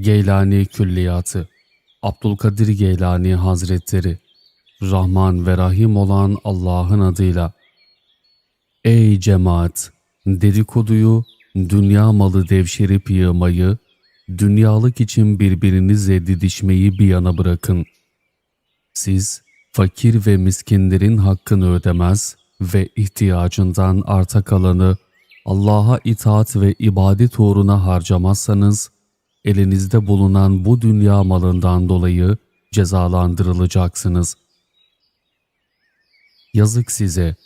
Geylani Külliyatı Abdülkadir Geylani Hazretleri Rahman ve Rahim olan Allah'ın adıyla Ey cemaat! Dedikoduyu, dünya malı devşirip yığmayı, dünyalık için birbirinizle didişmeyi bir yana bırakın. Siz fakir ve miskinlerin hakkını ödemez ve ihtiyacından arta kalanı Allah'a itaat ve ibadet uğruna harcamazsanız, elinizde bulunan bu dünya malından dolayı cezalandırılacaksınız. Yazık size!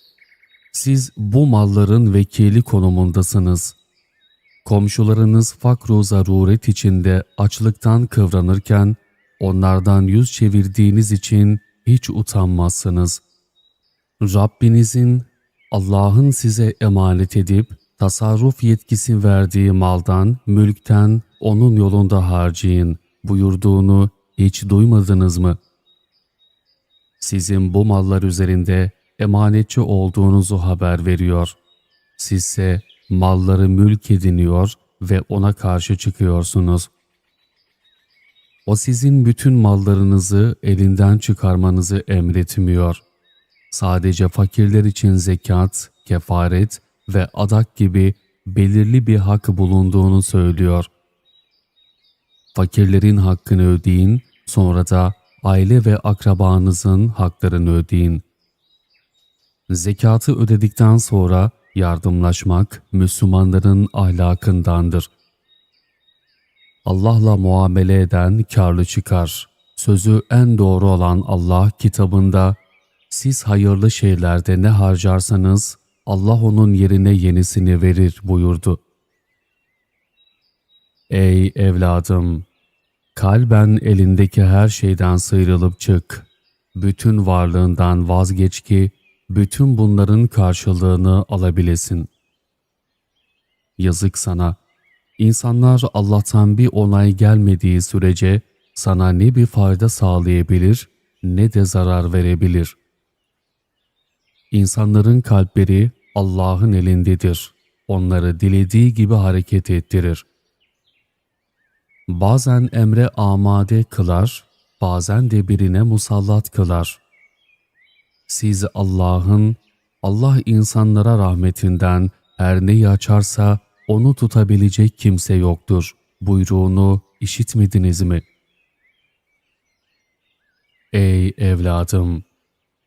Siz bu malların vekili konumundasınız. Komşularınız fakru zaruret içinde açlıktan kıvranırken, onlardan yüz çevirdiğiniz için hiç utanmazsınız. Rabbinizin, Allah'ın size emanet edip, tasarruf yetkisi verdiği maldan, mülkten onun yolunda harcayın buyurduğunu hiç duymadınız mı? Sizin bu mallar üzerinde emanetçi olduğunuzu haber veriyor. Sizse malları mülk ediniyor ve ona karşı çıkıyorsunuz. O sizin bütün mallarınızı elinden çıkarmanızı emretmiyor. Sadece fakirler için zekat, kefaret ve adak gibi belirli bir hak bulunduğunu söylüyor. Fakirlerin hakkını ödeyin, sonra da aile ve akrabanızın haklarını ödeyin. Zekatı ödedikten sonra yardımlaşmak Müslümanların ahlakındandır. Allah'la muamele eden karlı çıkar. Sözü en doğru olan Allah kitabında siz hayırlı şeylerde ne harcarsanız Allah onun yerine yenisini verir buyurdu. Ey evladım! Kalben elindeki her şeyden sıyrılıp çık. Bütün varlığından vazgeç ki bütün bunların karşılığını alabilesin. Yazık sana. İnsanlar Allah'tan bir onay gelmediği sürece sana ne bir fayda sağlayabilir ne de zarar verebilir. İnsanların kalpleri Allah'ın elindedir. Onları dilediği gibi hareket ettirir. Bazen emre amade kılar, bazen de birine musallat kılar. Siz Allah'ın, Allah insanlara rahmetinden her neyi açarsa onu tutabilecek kimse yoktur buyruğunu işitmediniz mi? Ey evladım!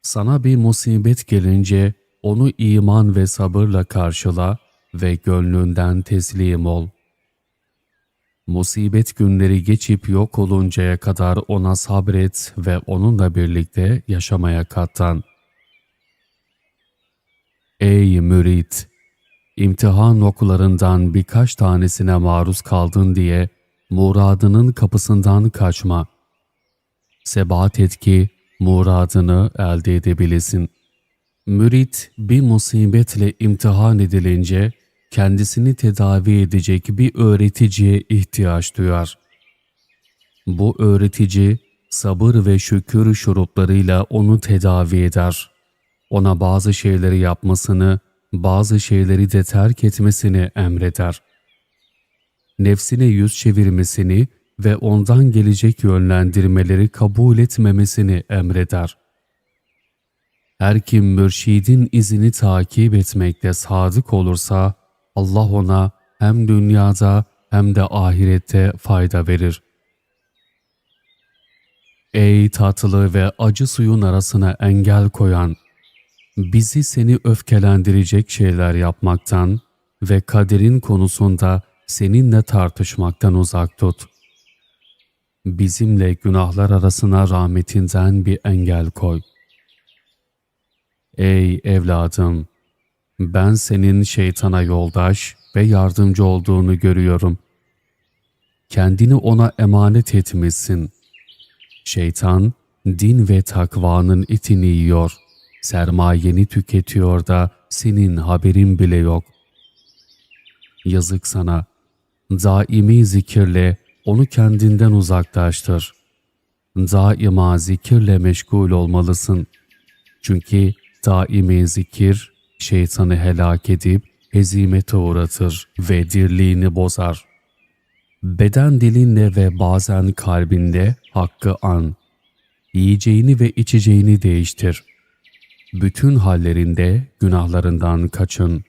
Sana bir musibet gelince onu iman ve sabırla karşıla ve gönlünden teslim ol. Musibet günleri geçip yok oluncaya kadar ona sabret ve onunla birlikte yaşamaya katlan. Ey mürit! İmtihan okularından birkaç tanesine maruz kaldın diye muradının kapısından kaçma. Sebat et ki muradını elde edebilesin. Mürit bir musibetle imtihan edilince kendisini tedavi edecek bir öğreticiye ihtiyaç duyar. Bu öğretici sabır ve şükür şuruplarıyla onu tedavi eder. Ona bazı şeyleri yapmasını, bazı şeyleri de terk etmesini emreder. Nefsine yüz çevirmesini ve ondan gelecek yönlendirmeleri kabul etmemesini emreder. Her kim mürşidin izini takip etmekte sadık olursa, Allah ona hem dünyada hem de ahirette fayda verir. Ey tatlı ve acı suyun arasına engel koyan, bizi seni öfkelendirecek şeyler yapmaktan ve kaderin konusunda seninle tartışmaktan uzak tut. Bizimle günahlar arasına rahmetinden bir engel koy. Ey evladım! Ben senin şeytana yoldaş ve yardımcı olduğunu görüyorum. Kendini ona emanet etmişsin. Şeytan, din ve takvanın etini yiyor. Sermayeni tüketiyor da senin haberin bile yok. Yazık sana. Daimi zikirle onu kendinden uzaklaştır. Daima zikirle meşgul olmalısın. Çünkü daimi zikir şeytanı helak edip hezimete uğratır ve dirliğini bozar. Beden dilinle ve bazen kalbinde hakkı an. Yiyeceğini ve içeceğini değiştir. Bütün hallerinde günahlarından kaçın.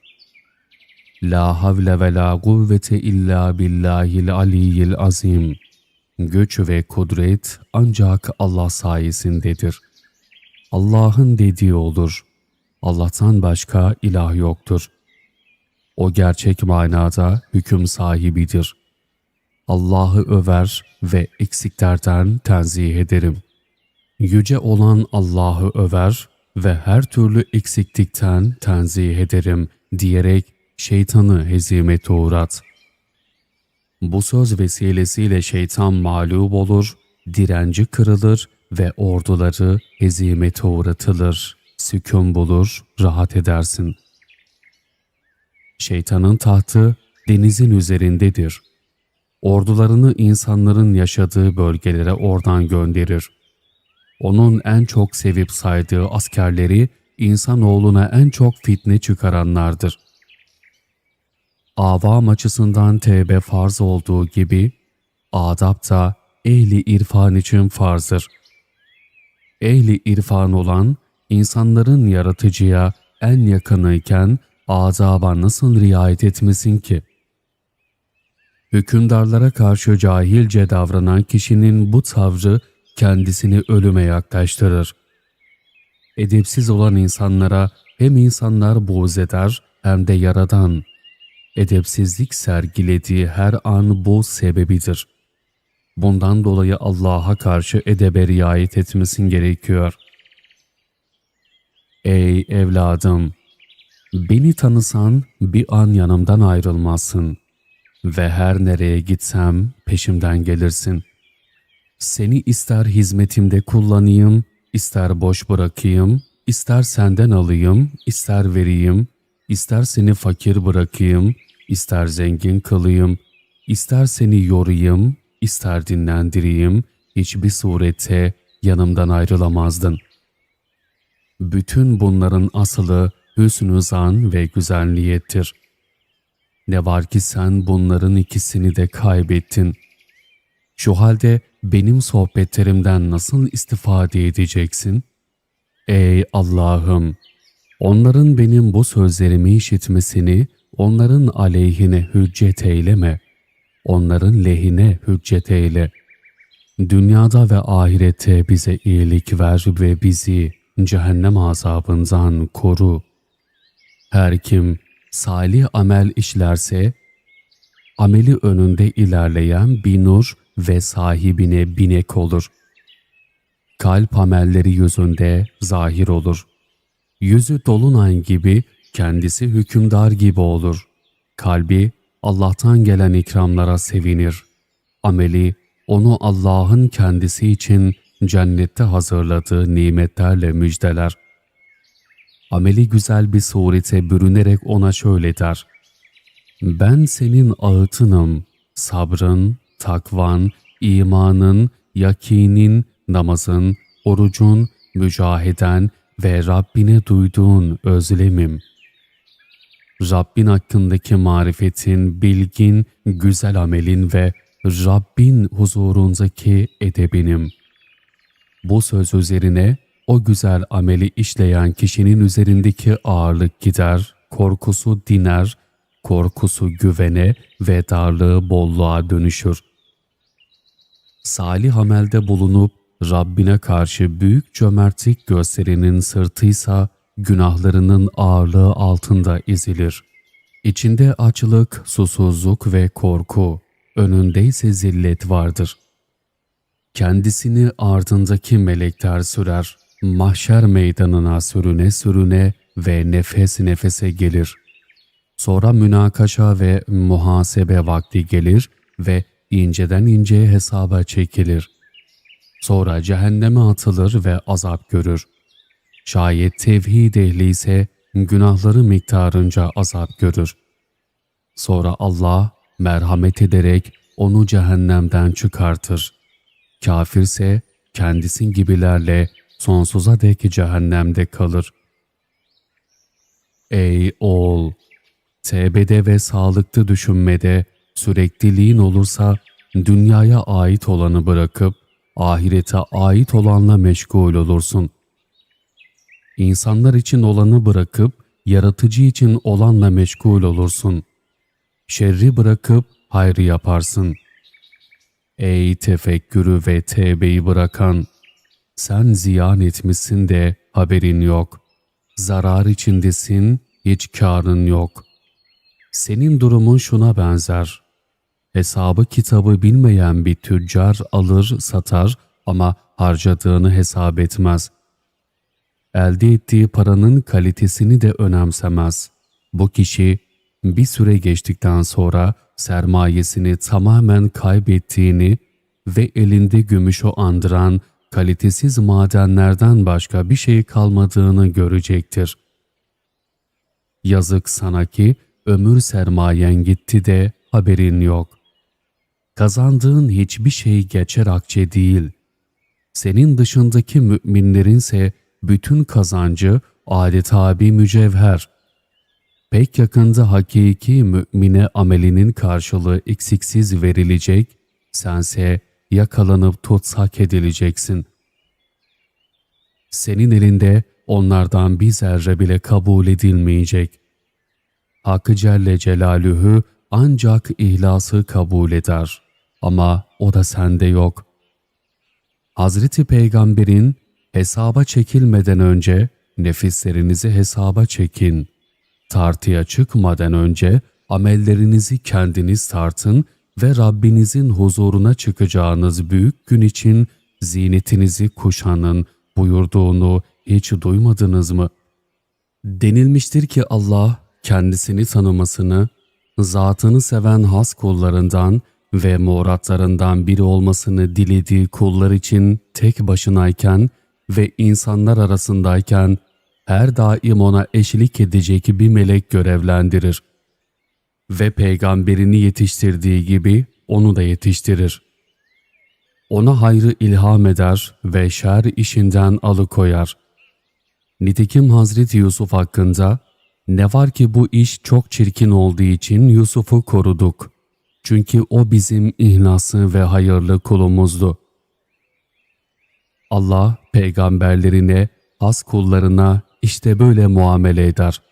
La havle ve la kuvvete illa billahil aliyyil azim. Güç ve kudret ancak Allah sayesindedir. Allah'ın dediği olur. Allah'tan başka ilah yoktur. O gerçek manada hüküm sahibidir. Allah'ı över ve eksiklerden tenzih ederim. Yüce olan Allah'ı över ve her türlü eksiklikten tenzih ederim diyerek şeytanı hezimete uğrat. Bu söz vesilesiyle şeytan mağlup olur, direnci kırılır ve orduları hezimete uğratılır. Sükun bulur, rahat edersin. Şeytanın tahtı denizin üzerindedir. Ordularını insanların yaşadığı bölgelere oradan gönderir. Onun en çok sevip saydığı askerleri insanoğluna en çok fitne çıkaranlardır. Avam açısından tevbe farz olduğu gibi, adab da ehli irfan için farzdır. Ehli irfan olan, insanların yaratıcıya en yakınıyken adaba nasıl riayet etmesin ki? Hükümdarlara karşı cahilce davranan kişinin bu tavrı kendisini ölüme yaklaştırır. Edepsiz olan insanlara hem insanlar buğz eder hem de yaradan. Edepsizlik sergilediği her an bu sebebidir. Bundan dolayı Allah'a karşı edebe riayet etmesin gerekiyor. Ey evladım! Beni tanısan bir an yanımdan ayrılmazsın ve her nereye gitsem peşimden gelirsin. Seni ister hizmetimde kullanayım, ister boş bırakayım, ister senden alayım, ister vereyim, ister seni fakir bırakayım, ister zengin kılayım, ister seni yorayım, ister dinlendireyim, hiçbir surette yanımdan ayrılamazdın. Bütün bunların asılı hüsnü zan ve güzel niyettir. Ne var ki sen bunların ikisini de kaybettin. Şu halde benim sohbetlerimden nasıl istifade edeceksin? Ey Allah'ım! Onların benim bu sözlerimi işitmesini onların aleyhine hüccet eyleme. Onların lehine hüccet eyle. Dünyada ve ahirette bize iyilik ver ve bizi cehennem azabından koru. Her kim salih amel işlerse, ameli önünde ilerleyen bir nur ve sahibine binek olur. Kalp amelleri yüzünde zahir olur. Yüzü dolunay gibi, kendisi hükümdar gibi olur. Kalbi Allah'tan gelen ikramlara sevinir. Ameli onu Allah'ın kendisi için cennette hazırladığı nimetlerle müjdeler. Ameli güzel bir surete bürünerek ona şöyle der. Ben senin ağıtınım, sabrın, takvan, imanın, yakinin, namazın, orucun, mücaheden ve Rabbine duyduğun özlemim. Rabbin hakkındaki marifetin, bilgin, güzel amelin ve Rabbin huzurundaki edebinim. Bu söz üzerine o güzel ameli işleyen kişinin üzerindeki ağırlık gider, korkusu diner, korkusu güvene ve darlığı bolluğa dönüşür. Salih amelde bulunup Rabbine karşı büyük cömertlik gösterinin sırtıysa günahlarının ağırlığı altında ezilir. İçinde açlık, susuzluk ve korku, önünde ise zillet vardır. Kendisini ardındaki melekler sürer, mahşer meydanına sürüne sürüne ve nefes nefese gelir. Sonra münakaşa ve muhasebe vakti gelir ve inceden inceye hesaba çekilir. Sonra cehenneme atılır ve azap görür. Şayet tevhid ehli ise günahları miktarınca azap görür. Sonra Allah merhamet ederek onu cehennemden çıkartır. Kafirse kendisin gibilerle sonsuza dek cehennemde kalır. Ey oğul! Tevbede ve sağlıklı düşünmede, sürekliliğin olursa dünyaya ait olanı bırakıp ahirete ait olanla meşgul olursun. İnsanlar için olanı bırakıp yaratıcı için olanla meşgul olursun. Şerri bırakıp hayrı yaparsın. Ey tefekkürü ve tevbeyi bırakan! Sen ziyan etmişsin de haberin yok. Zarar içindesin, hiç karın yok. Senin durumun şuna benzer. Hesabı kitabı bilmeyen bir tüccar alır satar ama harcadığını hesap etmez. Elde ettiği paranın kalitesini de önemsemez. Bu kişi bir süre geçtikten sonra sermayesini tamamen kaybettiğini ve elinde gümüşü andıran kalitesiz madenlerden başka bir şey kalmadığını görecektir. Yazık sana ki ömür sermayen gitti de haberin yok. Kazandığın hiçbir şey geçer akçe değil. Senin dışındaki müminlerinse bütün kazancı adeta bir mücevher. Pek yakında hakiki mümine amelinin karşılığı eksiksiz verilecek, sense yakalanıp tutsak edileceksin. Senin elinde onlardan bir zerre bile kabul edilmeyecek. Hakkı Celle Celaluhu ancak ihlası kabul eder ama o da sende yok. Hazreti Peygamber'in hesaba çekilmeden önce nefislerinizi hesaba çekin. Tartıya çıkmadan önce amellerinizi kendiniz tartın ve Rabbinizin huzuruna çıkacağınız büyük gün için zinetinizi kuşanın buyurduğunu hiç duymadınız mı? Denilmiştir ki Allah kendisini tanımasını, zatını seven has kullarından ve muratlarından biri olmasını dilediği kullar için tek başınayken ve insanlar arasındayken her daim ona eşlik edecek bir melek görevlendirir. Ve peygamberini yetiştirdiği gibi onu da yetiştirir. Ona hayrı ilham eder ve şer işinden alıkoyar. Nitekim Hazreti Yusuf hakkında ne var ki bu iş çok çirkin olduğu için Yusuf'u koruduk. Çünkü o bizim ihlaslı ve hayırlı kulumuzdu. Allah peygamberlerine, has kullarına işte böyle muamele eder.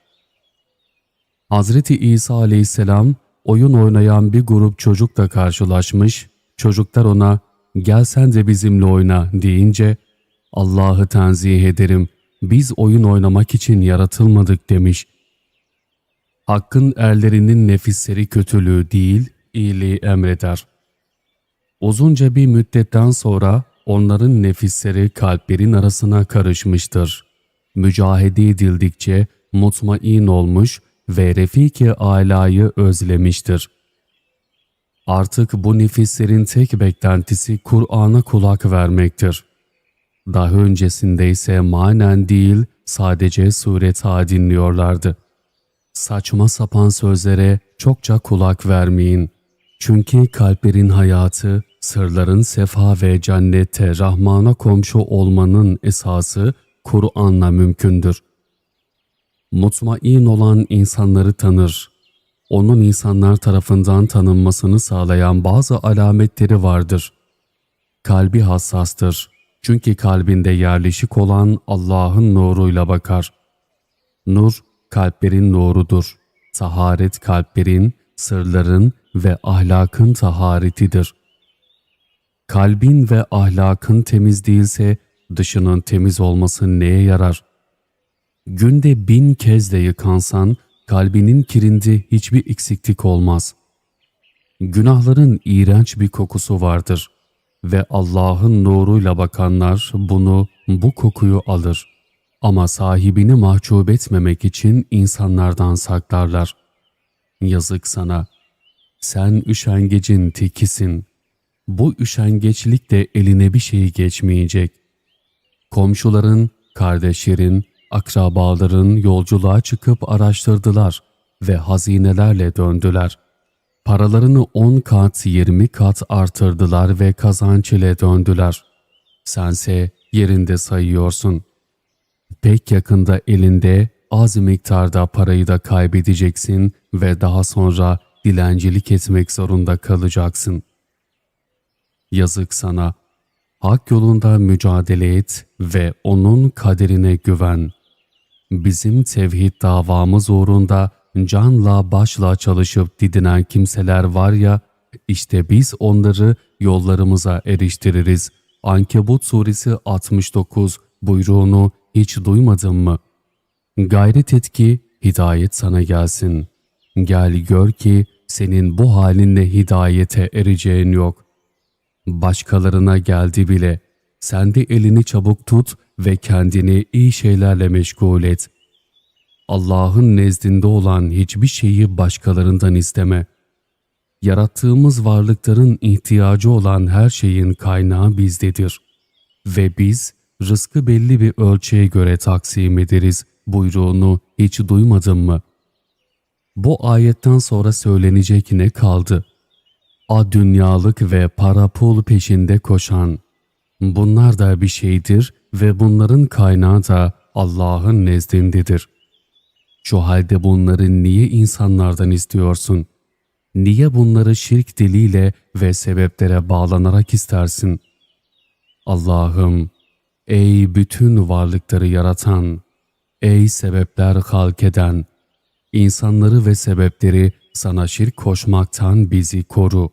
Hazreti İsa aleyhisselam oyun oynayan bir grup çocukla karşılaşmış, çocuklar ona gel sen de bizimle oyna deyince Allah'ı tenzih ederim biz oyun oynamak için yaratılmadık demiş. Hakkın erlerinin nefisleri kötülüğü değil, iyiliği emreder. Uzunca bir müddetten sonra onların nefisleri kalplerin arasına karışmıştır. Mücahede edildikçe mutmain olmuş ve refiki alayı özlemiştir. Artık bu nefislerin tek beklentisi Kur'an'a kulak vermektir. Daha öncesinde ise manen değil sadece sureta dinliyorlardı. Saçma sapan sözlere çokça kulak vermeyin. Çünkü kalplerin hayatı, sırların sefa ve cennette Rahman'a komşu olmanın esası Kur'an'la mümkündür. Mutmain olan insanları tanır. Onun insanlar tarafından tanınmasını sağlayan bazı alametleri vardır. Kalbi hassastır. Çünkü kalbinde yerleşik olan Allah'ın nuruyla bakar. Nur, kalplerin nurudur. Taharet kalplerin, sırların ve ahlakın taharetidir. Kalbin ve ahlakın temiz değilse dışının temiz olması neye yarar? Günde bin kez de yıkansan kalbinin kirinde hiçbir eksiklik olmaz. Günahların iğrenç bir kokusu vardır ve Allah'ın nuruyla bakanlar bunu, bu kokuyu alır. Ama sahibini mahcup etmemek için insanlardan saklarlar. Yazık sana. Sen üşengecin tekisin. Bu üşengeçlik de eline bir şey geçmeyecek. Komşuların, kardeşlerin, akrabaların yolculuğa çıkıp araştırdılar ve hazinelerle döndüler. Paralarını on kat, yirmi kat artırdılar ve kazanç ile döndüler. Sense yerinde sayıyorsun. Pek yakında elinde az miktarda parayı da kaybedeceksin ve daha sonra dilencilik etmek zorunda kalacaksın. Yazık sana. Hak yolunda mücadele et ve onun kaderine güven. Bizim tevhid davamız uğrunda canla başla çalışıp didinen kimseler var ya, işte biz onları yollarımıza eriştiririz. Ankebut suresi 69 buyruğunu hiç duymadın mı? Gayret et ki hidayet sana gelsin. Gel gör ki senin bu halinle hidayete ereceğin yok. Başkalarına geldi bile. Sen de elini çabuk tut ve kendini iyi şeylerle meşgul et. Allah'ın nezdinde olan hiçbir şeyi başkalarından isteme. Yarattığımız varlıkların ihtiyacı olan her şeyin kaynağı bizdedir. Ve biz rızkı belli bir ölçüye göre taksim ederiz buyruğunu hiç duymadın mı? Bu ayetten sonra söylenecek ne kaldı? A dünyalık ve para pul peşinde koşan. Bunlar da bir şeydir ve bunların kaynağı da Allah'ın nezdindedir. Şu halde bunları niye insanlardan istiyorsun? Niye bunları şirk diliyle ve sebeplere bağlanarak istersin? Allah'ım, ey bütün varlıkları yaratan, ey sebepler halk eden, insanları ve sebepleri sana şirk koşmaktan bizi koru.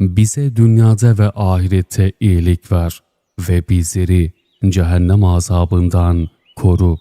Bize dünyada ve ahirette iyilik ver ve bizleri cehennem azabından koru.